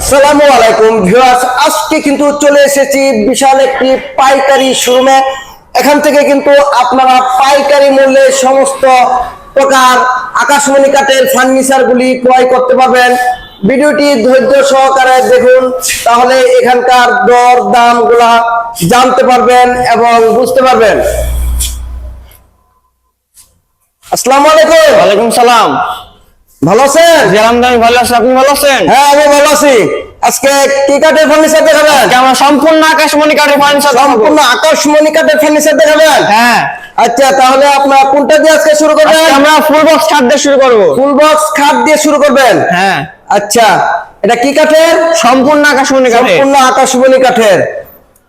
আসসালামু আলাইকুম ভিউয়ার্স, আজকে কিন্তু চলে এসেছি বিশাল একটি পাইকারি শোরুমে। এখান থেকে কিন্তু আপনারা পাইকারি মূল্যে সমস্ত প্রকার আকাশমণি কাঠের ফার্নিচার গুলি ক্রয় করতে পারবেন। ভিডিওটি ধৈর্য সহকারে দেখুন, তাহলে এখানকার দর দামগুলা জানতে পারবেন এবং বুঝতে পারবেন। আসসালামু আলাইকুম। ওয়ালাইকুম সালাম। ভালো আছেন? জি ভালো আছি। আপনি ভালো আছেন? হ্যাঁ আমি ভালো আছি। আজকে কি কাঠের ফার্নিচার দেখাবেন? আজকে আমরা সম্পূর্ণ আকাশমণি কাঠের ফার্নিচার সম্পূর্ণ আকাশমণি কাঠের ফার্নিচার দেখাবেন? হ্যাঁ। আচ্ছা তাহলে আপনার কোনটা দিয়ে আজকে শুরু করবেন? আমরা ফুল বক্স খাট দিয়ে শুরু করব। ফুল বক্স খাট দিয়ে শুরু করবেন? হ্যাঁ। আচ্ছা এটা কি কাঠের? সম্পূর্ণ আকাশমণি কাঠের। সম্পূর্ণ আকাশমণি কাঠের।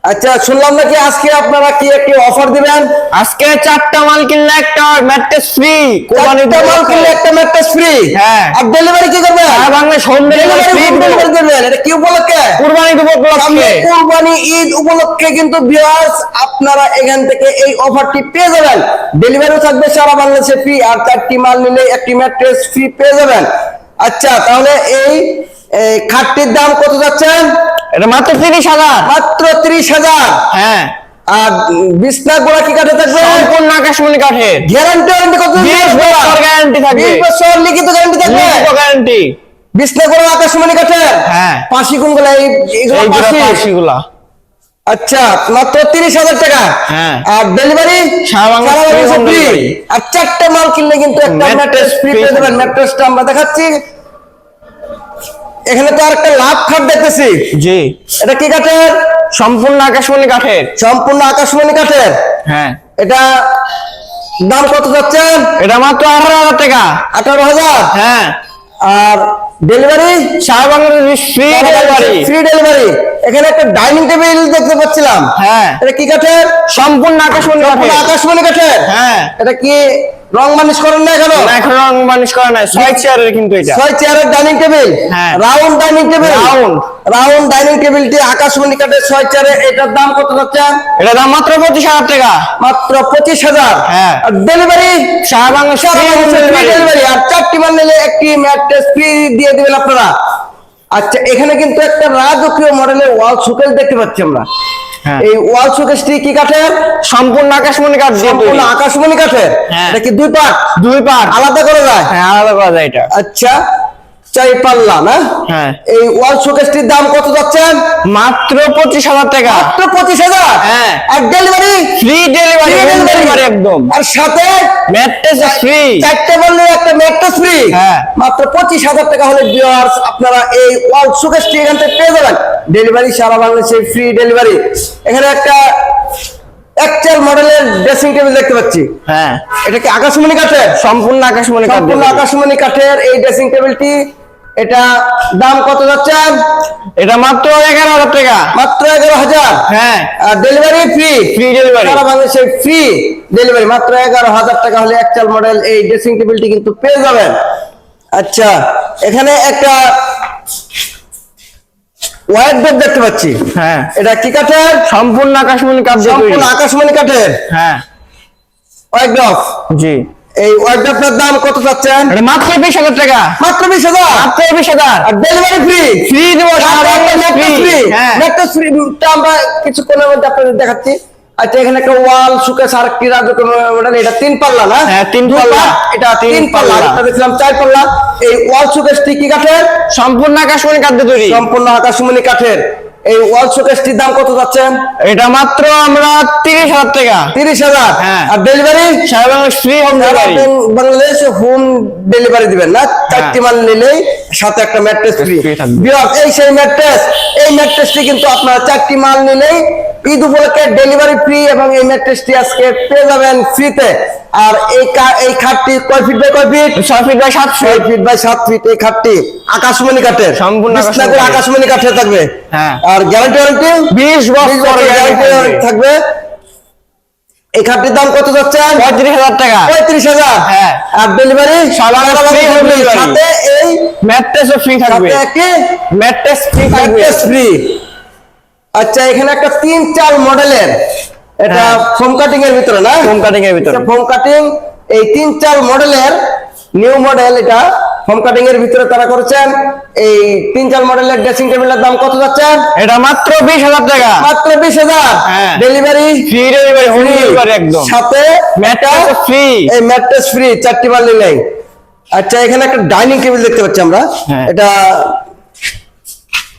আচ্ছা শুনলাম নাকি আজকে আপনারা কি একটি অফার দিবেন? আজকে চারটা মাল কিনলে একটা ম্যাট্রেস ফ্রি চারটা মাল কিনলে একটা ম্যাট্রেস ফ্রি হ্যাঁ। আর ডেলিভারি কি করবেন? আর Bangla home delivery free delivery করবেন। এটা কি উপলক্ষে? কুরবানি উপলক্ষে। কুরবানি ঈদ উপলক্ষে কিন্তু ভিউয়ার্স আপনারা এখান থেকে এই অফারটি পেয়ে যাবেন। ডেলিভারিও থাকবে সারা বাংলাদেশে ফ্রি আর চারটি মাল নিলে একটি ম্যাট্রেস ফ্রি পেয়ে যাবেন। আচ্ছা তাহলে এই এই খাটটির দাম কত যাচ্ছেন এটা মাত্র তিরিশ হাজার। মাত্র ত্রিশ হাজার। হ্যাঁ। আর বিছনা গোড়া কি কাঠে থাকবে? সম্পূর্ণ আকাশমণি কাঠের গ্যারান্টি ওয়ারেন্টি কত বিশ বছর গ্যারান্টি থাকবে। বিশ বছর লিখিত গ্যারান্টি থাকবে? গ্যারান্টি বিছনা গোড়া আকাশমণি কাঠের হ্যাঁ। পাশি কোনগুলো? এই এইগুলো পাশি? পাশিগুলা। আচ্ছা মাত্র তিরিশ হাজার টাকা। হ্যাঁ। আর ডেলিভারি। আর চারটে মাল কিনলে কিন্তু একটা ম্যাট্রেস ফ্রি পেয়ে থাকবে। ম্যাট্রেসটা আমরা দেখাচ্ছি। এখানে তো আর একটা লাভ খাট দেখতেছি। জি। এটা কি কাঠের? সম্পূর্ণ আকাশমণি কাঠের। সম্পূর্ণ আকাশমণি কাঠের? হ্যাঁ। এটা দাম কত যাচ্ছে এটা মাত্র আঠারো হাজার টাকা। আঠারো হাজার? হ্যাঁ। আর ডেলিভারি সারা Bangladesh free delivery free delivery এখানে একটা ডাইনিং টেবিল দেখতে পাচ্ছিলাম। হ্যাঁ। এটা কি কাঠের? সম্পূর্ণ আকাশমণি কাঠের। আকাশমণি কাঠের। হ্যাঁ। এটা কি রং মানিশ করেন না এখনও? না, এখন রং বানিশ করা নাই। ছয় চেয়ারের কিন্তু এটা। ছয় চেয়ারের ডাইনিং টেবিল হ্যাঁ। Round dining table round round dining টেবিলটি আকাশমণি কাঠের ছয় চেয়ারে এটার দাম কত যাচ্ছে? এটা দাম মাত্র পঁচিশ হাজার টাকা। মাত্র পঁচিশ হাজার। হ্যাঁ। আর ডেলিভারি delivery। ডেলিভারি চারটি নিলে একটি ম্যাট্রেস ফ্রি দিয়ে দিবেন আপনারা। আচ্ছা এখানে কিন্তু একটা রাজকীয় মডেলের ওয়াল শোকেস দেখতে পাচ্ছি আমরা। হ্যাঁ। এই ওয়াল শোকেসটি কি কাঠের? সম্পূর্ণ আকাশমণি কাঠ সম্পূর্ণ আকাশমণি কাঠের? হ্যাঁ। এটা কি দুই পাট দুই পাট আলাদা করা যায়? হ্যাঁ আলাদা করা যায় এটা। আচ্ছা চাই পাল্লা না হ্যাঁ। এই ওয়াল শোকেসটির দাম কত যাচ্ছেন মাত্র পঁচিশ হাজার টাকা। মাত্র পঁচিশ হাজার? হ্যাঁ। আর ডেলিভারি ফ্রি ডেলিভারি ডেলিভারি একদম। আর সাথে ম্যাট্রেস ফ্রি চারটে বললে একটা ম্যাট্রেস ফ্রি হ্যাঁ। মাত্র পঁচিশ হাজার টাকা হলে ভিউয়ার্স আপনারা এই ওয়াল শোকেসটি এখান থেকে পেয়ে যাবেন। ডেলিভারি সারা বাংলাদেশে ফ্রি ডেলিভারি এখানে একটা একচাল মডেলের ড্রেসিং টেবিল দেখতে পাচ্ছি। হ্যাঁ। এটা কি আকাশমণি কাঠের? সম্পূর্ণ আকাশমণি সম্পূর্ণ আকাশমণি কাঠের এই ড্রেসিং টেবিলটি এটা দাম কত যাচ্ছেন এটা মাত্র এগারো হাজার টাকা। মাত্র এগারো হাজার? হ্যাঁ। আর ডেলিভারি ফ্রি ফ্রি ডেলিভারি সারা বাংলাদেশে ফ্রি ডেলিভারি মাত্র এগারো হাজার টাকা হলে একচাল মডেল এই ড্রেসিং টেবিলটি কিন্তু পেয়ে যাবেন। আচ্ছা এখানে একটা হোয়াইট বেড দেখতে পাচ্ছি। হ্যাঁ। এটা কি কাঠের? সম্পূর্ণ আকাশমণি কাঠ সম্পূর্ণ আকাশমণি কাঠের। হ্যাঁ। ড্রপ জি। এই হোয়াইট ড্রপটার দাম কত চাচ্ছেন? মাত্র বিশ হাজার টাকা। মাত্র বিশ হাজার? মাত্র বিশ হাজার। আর ডেলিভারি ফ্রি ফ্রি দেবো ফ্রি ফ্রি ফ্রি আমরা কিছুক্ষণের মধ্যে আপনাদের দেখাচ্ছি। আচ্ছা এখানে একটা ওয়াল সুকেস আর রাজকীয় মডেল এটা তিন পাল্লা না? হ্যাঁ, তিন পাল্লা। এটা তিন পাল্লা। এটা চার পাল্লা। এই ওয়াল কি কাঠের? সম্পূর্ণ আকাশমণি তৈরি। সম্পূর্ণ আকাশমণি কাঠের। এই ওয়াল শোকেসটির দাম কত যাচ্ছে? এটা মাত্র আমরা তিরিশ হাজার টাকা। তিরিশ হাজার? হ্যাঁ। আর ডেলিভারি সারা Bangladesh free home delivery Bangladesh home delivery দিবেন না? চারটি মাল নিলেই সাথে একটা ম্যাট্রেস ফ্রি এই সেই ম্যাট্রেস এই ম্যাট্রেসটি কিন্তু আপনারা চারটি মাল নিলেই ঈদ উপলক্ষে ডেলিভারি ফ্রি এবং এই ম্যাট্রেসটি আজকে পেয়ে যাবেন ফ্রিতে আর এই এই খাটটি কয় ফিট বাই কয় ফিট ছয় ফিট বাই সাত ফিট ফিট বাই সাত ফিট এই খাটটি আকাশমণি কাঠের। সম্পূর্ণ আকাশমণি কাঠের। থাকবে। হ্যাঁ। আর গ্যারান্টি ওয়ারেন্টি বিশ বছর গ্যারান্টি থাকবে। এই খাটটির দাম কত যাচ্ছে পঁয়ত্রিশ হাজার টাকা। পঁয়ত্রিশ হাজার। হ্যাঁ। আর ডেলিভারি delivery। সাথে এই ম্যাট্রেসও ফ্রি থাকবে। ম্যাট্রেস ফ্রি থাকবে। ম্যাট্রেস ফ্রি আচ্ছা এখানে একটা তিন চার মডেলের এটা হ্যাঁ। ফোম কাটিং এর ভিতরে না? হোম কাটিং এর ভিতরে। ফোম কাটিং এই তিন চার মডেলের নিউ মডেল এটা হোম কাটিং এর ভিতরে তারা করেছেন। এই তিন চার মডেলের ড্রেসিং টেবিলের দাম কত যাচ্ছে? এটা মাত্র বিশ হাজার টাকা। মাত্র বিশ হাজার। Delivery free delivery home delivery একদম। সাথে ম্যাট্রেস ফ্রি এই ম্যাট্রেস ফ্রি চারটি বার্লি নেই। আচ্ছা এখানে একটা ডাইনিং টেবিল দেখতে পাচ্ছি আমরা। হ্যাঁ। এটা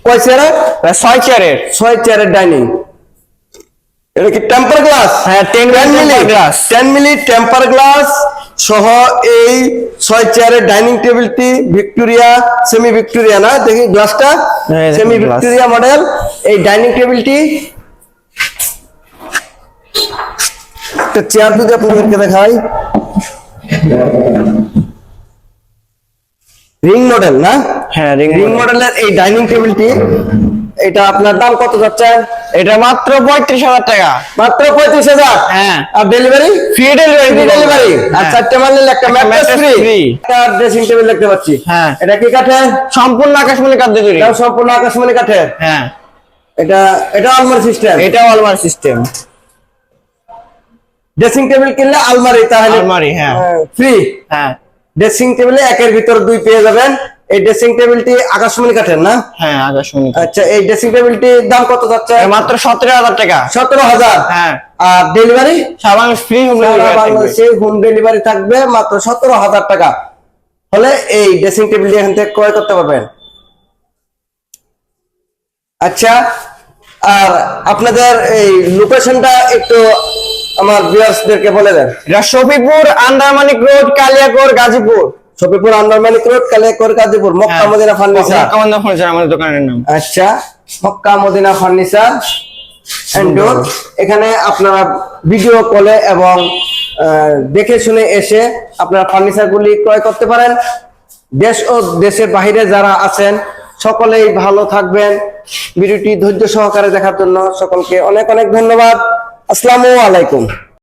কয় চেয়ারের ছয় চেয়ারের ছয় চেয়ারের ডাইনিং এটা কি টেম্পার গ্লাস হ্যাঁ ten milli glass ten milli temper glass সহ এই ছয় চেয়ারের ডাইনিং টেবিলটি ভিক্টোরিয়া সেমি ভিক্টোরিয়া না? দেখি গ্লাসটা সেমি ভিক্টোরিয়া মডেল এই ডাইনিং টেবিলটি একটা চেয়ার যদি আপনাদেরকে দেখাই। রিং মডেল না? হ্যাঁ রিং মডেলের এই ডাইনিং টেবিলটি এটা আপনার দাম কত যাচ্ছে? এটা মাত্র পঁয়ত্রিশ হাজার টাকা। মাত্র পঁয়ত্রিশ হাজার? হ্যাঁ। আর delivery free delivery free delivery আর চারটে মারলে একটা ম্যাট্রেস ফ্রি একটা ড্রেসিং টেবিল দেখতে পাচ্ছি। হ্যাঁ। এটা কি কাঠের? সম্পূর্ণ আকাশমণি কাঠ দিয়ে তৈরি। সম্পূর্ণ আকাশমণি কাঠের। হ্যাঁ। এটা এটা আলমারি সিস্টেম এটা অলমার সিস্টেম ড্রেসিং টেবিল কিনলে আলমারি তাহলে আলমারি, হ্যাঁ। ফ্রি হ্যাঁ। ড্রেসিং টেবিলে একের ভিতর দুই পেয়ে যাবেন। এই ড্রেসিং টেবিলটি আকাশমণি কাঠের না? হ্যাঁ আকাশমণি। আচ্ছা এই ড্রেসিং টেবিলটির দাম কত যাচ্ছে? মাত্র সতেরো হাজার টাকা। সতেরো হাজার? হ্যাঁ। আর ডেলিভারি সাবান ফ্রি হোম ডেলিভারি বাংলাদেশে হোম ডেলিভারি থাকবে মাত্র সতেরো হাজার টাকা। হলে এই ড্রেসিং টেবিলটি এখান থেকে ক্রয় করতে পারবেন। আচ্ছা আর আপনাদের এই লোকেশনটা একটু আমার ভিউয়ার্সদেরকে বলে দেন। এটা Shafipur Andarmanik road Kaliakair Gazipur. Shafipur Andarmanik road Kaliakair Gazipur Makka Madina furniture. মক্কাবন্ধা furniture আমাদের দোকানের নাম। আচ্ছা মক্কা মদিনা ফার্নিচার এন্ড এখানে আপনারা ভিডিও কলে এবং দেখে শুনে এসে আপনারা ফার্নিচার গুলি ক্রয় করতে পারেন। দেশ ও দেশের বাহিরে যারা আছেন সকলেই ভালো থাকবেন। ভিডিওটি ধৈর্য সহকারে দেখার জন্য সকলকে অনেক অনেক ধন্যবাদ। আসসালামু আলাইকুম।